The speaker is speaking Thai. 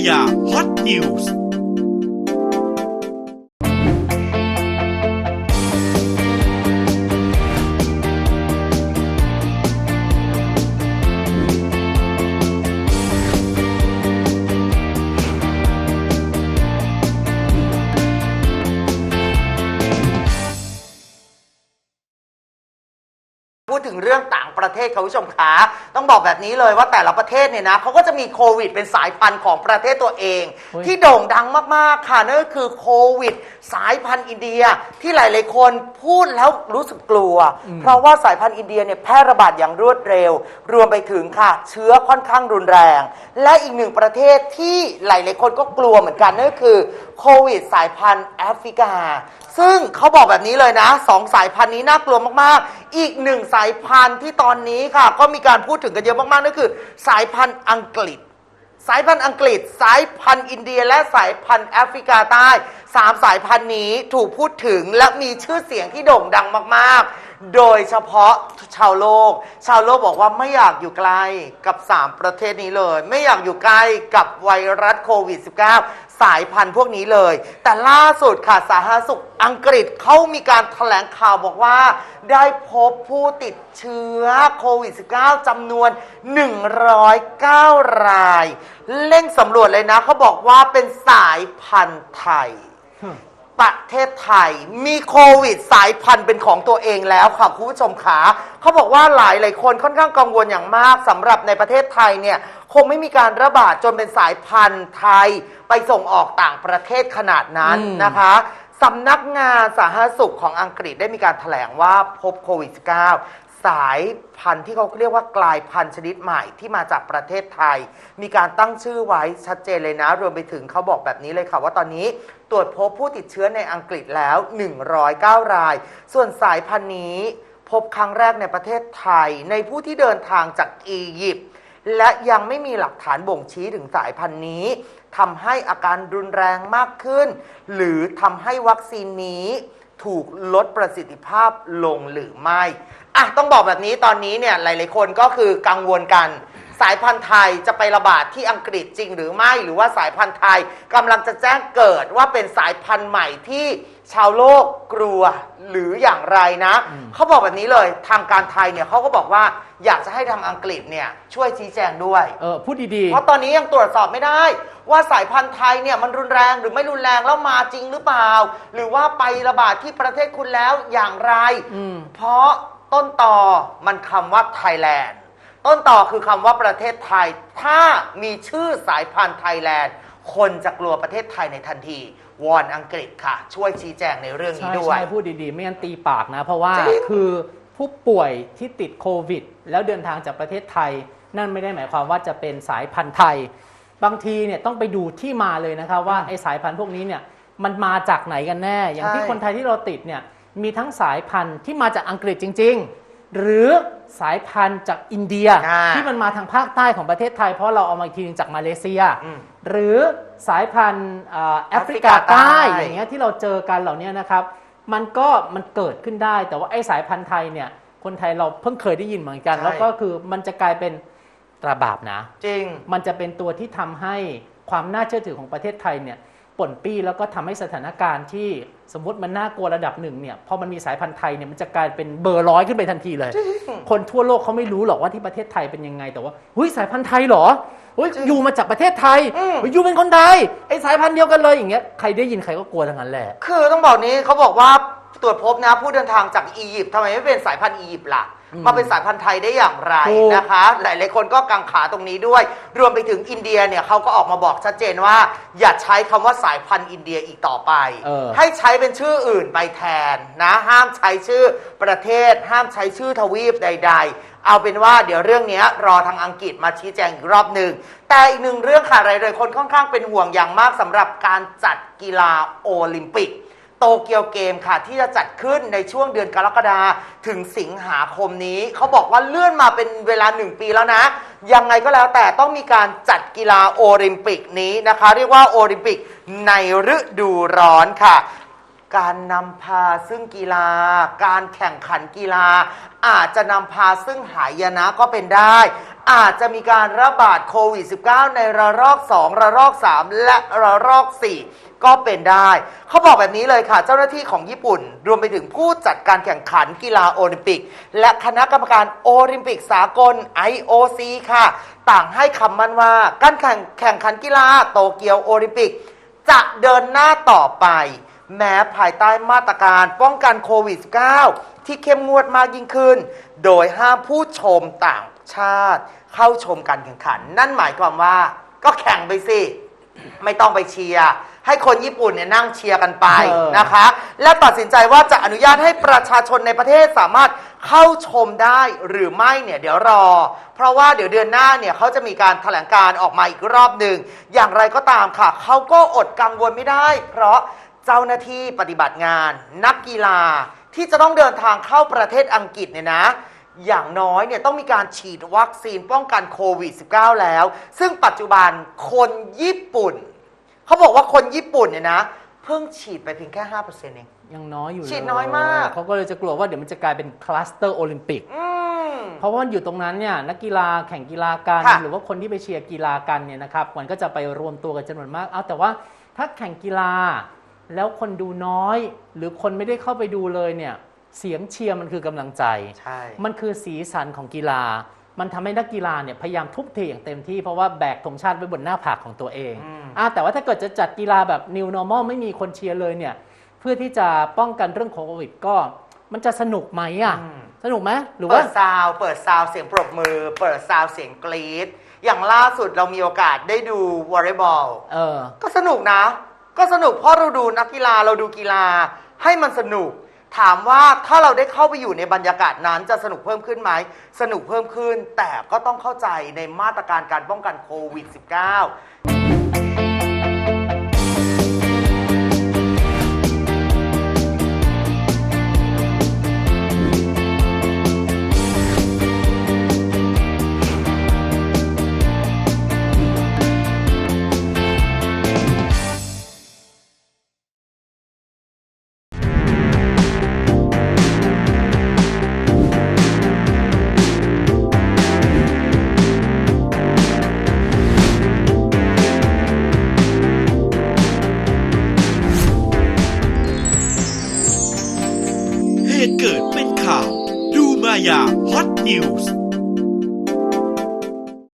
ายาฮอตนิวส์ ดถึงเรื่องต่างประเทศคุณผู้ชมขาต้องบอกแบบนี้เลยว่าแต่ละประเทศเนี่ยนะเขาก็จะมีโควิดเป็นสายพันธุ์ของประเทศตัวเองเฮ้ยที่โด่งดังมากๆค่ะนั่นก็คือโควิด สายพันธุ์อินเดียที่หลายๆคนพูดแล้วรู้สึกกลัว เพราะว่าสายพันธุ์อินเดียเนี่ยแพร่ระบาดอย่างรวดเร็ว รวมไปถึงค่ะ เชื้อค่อนข้างรุนแรง และอีกหนึ่งประเทศที่หลายๆคนก็กลัวเหมือนกันนั่นก็คือโควิด สายพันธุ์แอฟริกา ซึ่งเขาบอกแบบนี้เลยนะสองสายพันธุ์นี้น่ากลัวมากๆ อีกหนึ่งสายพันธุ์ที่ตอนนี้ค่ะ ก็มีการพูดถึงกันเยอะมากๆนั่นคือ สายพันธุ์อังกฤษ สายพันธุ์อังกฤษ สายพันธุ์อินเดีย และสายพันธุ์แอฟริกาใต้สามสายพันธุ์นี้ถูกพูดถึงและมีชื่อเสียงที่โด่งดังมากๆ โดยเฉพาะชาวโลก ชาวโลกบอกว่าไม่อยากอยู่ใกลกับ 3 ประเทศนี้เลย ไม่อยากอยู่ใกล้กับไวรัสโควิด -19 สายพันธุ์พวกนี้เลย แต่ล่าสุดค่ะสาธารณสุขอังกฤษเขามีการแถลงข่าวบอกว่า ได้พบผู้ติดเชื้อโควิด -19 จำนวน 109 ราย เร่งสำรวจเลยนะเขาบอกว่าเป็นสายพันธุ์ไทย ประเทศไทยมีโควิดสายพันธุ์เป็นของตัวเองแล้วค่ะคุณผู้ชมขาเขาบอกว่าหลายหลายคนค่อนข้างกังวลอย่างมากสำหรับในประเทศไทยเนี่ยคงไม่มีการระบาดจนเป็นสายพันธุ์ไทยไปส่งออกต่างประเทศขนาดนั้นอืม นะคะสำนักงานสาธารณสุขของอังกฤษได้มีการแถลงว่าพบโควิด -19 สายพันธุ์ที่เขาเรียกว่ากลายพันธุ์ชนิดใหม่ที่มาจากประเทศไทย มีการตั้งชื่อไว้ชัดเจนเลยนะ รวมไปถึงเขาบอกแบบนี้เลยค่ะ ว่าตอนนี้ตรวจพบผู้ติดเชื้อในอังกฤษแล้ว 109 ราย ส่วนสายพันธุ์นี้พบครั้งแรกในประเทศไทย ในผู้ที่เดินทางจากอียิปต์และยังไม่มีหลักฐานบ่งชี้ถึงสายพันธุ์นี้ทำให้อาการรุนแรงมากขึ้น หรือทำให้วัคซีนนี้ ถูกลดประสิทธิภาพลงหรือไม่อะต้องบอกแบบนี้ตอนนี้เนี่ยหลาย ๆ คนก็คือกังวลกัน สายพันธุ์ไทยจะไประบาดที่อังกฤษจริงหรือไม่ หรือว่าสายพันธุ์ไทยกำลังจะแจ้งเกิดว่าเป็นสายพันธุ์ใหม่ที่ชาวโลกกลัวหรืออย่างไรนะ เขาบอกแบบนี้เลยทางการไทยเนี่ยเขาก็บอกว่าอยากจะให้ทางอังกฤษเนี่ยช่วยชี้แจงด้วย เออพูดดีเพราะตอนนี้ยังตรวจสอบไม่ได้ ว่าสายพันธุ์ไทยเนี่ยมันรุนแรงหรือไม่รุนแรงแล้วมาจริงหรือเปล่า หรือว่าไประบาดที่ประเทศคุณแล้วอย่างไรอืม เพราะต้นต่อมันคำว่าไทยแลนด์ ต้นต่อคือคำว่าประเทศไทย ถ้ามีชื่อสายพันธุ์ไทยแลนด์ คนจะกลัวประเทศไทยในทันที วอนอังกฤษค่ะ ช่วยชี้แจงในเรื่องๆนี้ใช่ด้วย ใช่พูดดีๆ ไม่งั้นตีปากนะ เพราะว่าจริง คือผู้ป่วยที่ติดโควิด แล้วเดินทางจากประเทศไทย นั่นไม่ได้หมายความว่าจะเป็นสายพันธุ์ไทย บางทีเนี่ยต้องไปดูที่มาเลยนะครับว่าไอสายพันธุ์พวกนี้เนี่ยมันมาจากไหนกันแน่ อย่างที่ใช่ คนไทยที่เราติดเนี่ยมีทั้งสายพันธุ์ที่มาจากอังกฤษจริง ๆ หรือสายพันธุ์จากอินเดียอ่าที่มันมาทางภาคใต้ของประเทศไทย เพราะเราเอามาอีกทีหนึงจากมาเลเซีย อืมหรือสายพันธุ์อ่าแอฟริกาแอฟริกาใต้ ใต้อย่างเงี้ยที่เราเจอกันเหล่านี้นะครับ มันก็มันเกิดขึ้นได้ แต่ว่าไอ้สายพันธุ์ไทยเนี่ยคนไทยเราเพิ่งเคยได้ยินเหมือนกันใช่แล้วก็คือมันจะกลายเป็นตราบาปนะ จริง มันจะเป็นตัวที่ทำให้ความน่าเชื่อถือของประเทศไทยเนี่ยป่นปี้แล้วก็ทำให้สถานการณ์ที่ สมมติมันน่ากลัวระดับหนึ่งเนี่ยพอมันมีสายพันธุ์ไทยเนี่ยมันจะกลายเป็นเบอร์ร้อยขึ้นไปทันทีเลย คนทั่วโลกเขาไม่รู้หรอกว่าที่ประเทศไทยเป็นยังไงแต่ว่าเฮ้ยสายพันธุ์ไทยเหรอเฮ้ยจริงอยู่มาจากประเทศไทยอืมเฮ้ยอยู่เป็นคนไทยไอ้สายพันธุ์เดียวกันเลยอย่างเงี้ยใครได้ยินใครก็กลัวทั้งนั้นแหละคือต้องบอกนี้เขาบอกว่าตรวจพบนะผู้เดินทางจากอียิปต์ทำไมไม่เป็นสายพันธุ์อียิปต์ล่ะอื มมาเป็นสายพันธุ์ไทยได้อย่างไรถูกนะคะ หลายๆคนก็กังขาตรงนี้ด้วย รวมไปถึงอินเดียเนี่ยเขาก็ออกมาบอกชัดเจนว่า อย่าใช้คำว่าสายพันธุ์อินเดียอีกต่อไปเออให้ใช้เป็นชื่ออื่นไปแทนนะห้ามใช้ชื่อประเทศ ห้ามใช้ชื่อทวีปใด ๆเอาเป็นว่าเดี๋ยวเรื่องนี้รอทางอังกฤษมาชี้แจงอีกรอบหนึ่ง แต่อีกหนึ่งเรื่องค่ะหลายๆคนค่อนข้างเป็นห่วงอย่างมากสำหรับการจัดกีฬาโอลิมปิก โตเกียวเกมค่ะ ที่จะจัดขึ้นในช่วงเดือนกรกฎาถึงสิงหาคมนี้ เขาบอกว่าเลื่อนมาเป็นเวลาหนึ่งปีแล้วนะ ยังไงก็แล้วแต่ต้องมีการจัดกีฬาโอลิมปิกนี้นะคะ เรียกว่าโอลิมปิกในฤดูร้อนค่ะ การนำพาซึ่งกีฬา การแข่งขันกีฬา อาจจะนำพาซึ่งหายนะก็เป็นได้ อาจจะมีการระบาดโควิด -19 ในระลอก 2 ระลอก 3 และระลอก 4 ก็เป็นได้ เขาบอกแบบนี้เลยค่ะ เจ้าหน้าที่ของญี่ปุ่น รวมไปถึงผู้จัดการแข่งขันกีฬาโอลิมปิก และคณะกรรมการโอลิมปิกสากล IOC ค่ะ ต่างให้คำมั่นว่า การแข่งแข่งขันกีฬาโตเกียวโอลิมปิก จะเดินหน้าต่อไป แม้ภายใต้มาตรการป้องกันโควิด -19 ที่เข้มงวดมากยิ่งขึ้น โดยห้ามผู้ชมต่างชาติ เข้าชมการแข่งขัน นั่นหมายความว่าก็แข่งไปสิ ไม่ต้องไปเชียร์ ให้คนญี่ปุ่นเนี่ยนั่งเชียร์กันไปเออ นะคะ และตัดสินใจว่าจะอนุญาตให้ประชาชนในประเทศสามารถเข้าชมได้หรือไม่เนี่ยเดี๋ยวรอ เพราะว่าเดี๋ยวเดือนหน้าเนี่ยเขาจะมีการแถลงการออกมาอีกรอบหนึ่ง อย่างไรก็ตามค่ะ เขาก็อดกังวลไม่ได้ เพราะเจ้าหน้าที่ปฏิบัติงาน นักกีฬาที่จะต้องเดินทางเข้าประเทศอังกฤษเนี่ยนะ อย่างน้อยเนี่ยต้องมีการฉีดวัคซีนป้องกันโควิด -19 แล้ว ซึ่งปัจจุบันคนญี่ปุ่น เขาบอกว่าคนญี่ปุ่นเนี่ยนะ เพิ่งฉีดไปเพียงแค่5%เอง ยังน้อยอยู่ฉีดน้อยมาก เขาก็เลยจะกลัวว่าเดี๋ยวมันจะกลายเป็นคลัสเตอร์โอลิมปิก อืม เพราะว่ามันอยู่ตรงนั้นเนี่ยนักกีฬาแข่งกีฬากันค่ะหรือว่าคนที่ไปเชียร์กีฬากันเนี่ยนะครับมันก็จะไปรวมตัวกันจำนวนมากเอาแต่ว่าถ้าแข่งกีฬา แล้วคนดูน้อย หรือคนไม่ได้เข้าไปดูเลยเนี่ย เสียงเชียร์มันคือกำลังใจใช่มันคือสีสันของกีฬา มันทำให้นักกีฬาเนี่ยพยายามทุ่มเทอย่างเต็มที่เพราะว่าแบกธงชาติไว้บนหน้าผากของตัวเองอืมอะแต่ว่าถ้าเกิดจะจัดกีฬาแบบ new normal ไม่มีคนเชียร์เลยเนี่ย เพื่อที่จะป้องกันเรื่องโควิดก็มันจะสนุกไหมอะอืมสนุกไหมหรือเปิว่าดซาวด์เปิดซาวด์เสียงปรบมือ เปิดซาวด์เสียงกรี๊ดอย่างล่าสุดเรามีโอกาสได้ดูวอลเลย์บอลเออก็สนุกนะ ก็สนุกเพราะเราดูนักกีฬาเราดูกีฬาให้มันสนุก ถามว่าถ้าเราได้เข้าไปอยู่ในบรรยากาศนั้นจะสนุกเพิ่มขึ้นไหมสนุกเพิ่มขึ้น แต่ก็ต้องเข้าใจในมาตรการการป้องกันโควิด -19 ายาฮอตนิวส์